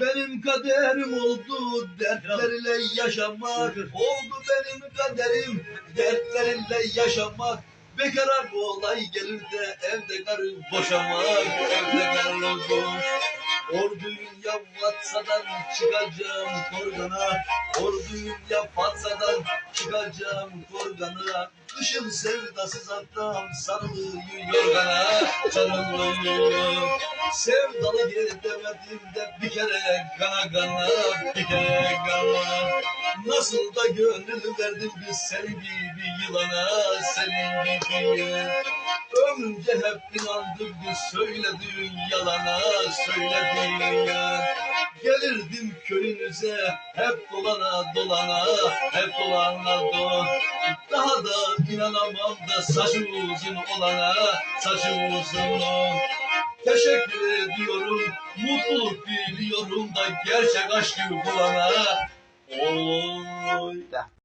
Benim kaderim oldu dertlerle yaşamak. Oldu benim kaderim dertlerle yaşamak. Bekara kolay gelir de evde karı boşamak. Evde karı boş Orduyum ya Vatsa'dan çıkacağım korgana. Orduyum ya Vatsa'dan çıkacağım korgana Kışın sevdasız adam sarılıyor yorgana Sarılıyor Sevdalı geri demedim de bir kere kana kana Bir kere kana. Nasıl da gönül verdim biz seni gibi yılana Senin gibi Ömrümce hep inandım biz söylediğin yalana Söylediğin yalan Gelirdim köyünüze hep dolana dolana Hep dolana dolana Daha da inanamam da saçı uzun olana Saçı uzun Teşekkür ediyorum Mutluluk diliyorum da gerçek aşkı bulana. Oy